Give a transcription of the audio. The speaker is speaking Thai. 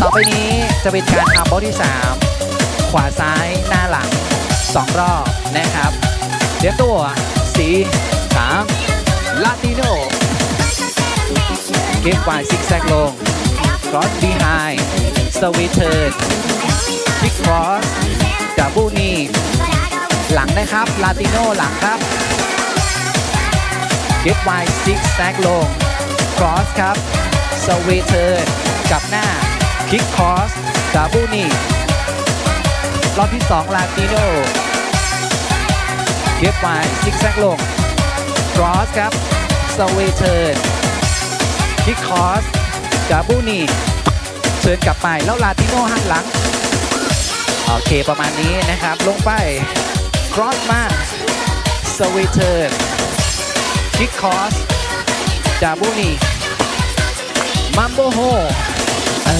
ต่อไปนี้จะเป็นการทำบล็อกที่ 3 ขวาซ้ายหน้าหลัง 2 รอบนะครับเดี๋ยวตัว4 3ลาติโนเก็บไวซิกแซกลง cross behind sweet turn kick cross ดับบิลนีหลังนะครับลาติโนหลังครับเก็บไวซิกแซกลง cross ครับ sweet turn กลับหน้า kick cross ดับเบิลนีรอบที่ 2 ลาติโนเก็บไวซิกแซกลง cross ครับ sweet turn คิกคอสกาบูนีเชิญกลับไปแล้วลาติโนหันหลัง โอเคประมาณนี้นะครับ ลงไป ครอสมาสวีเทิร์นคิกคอสกาบูนีมัมโบโฮ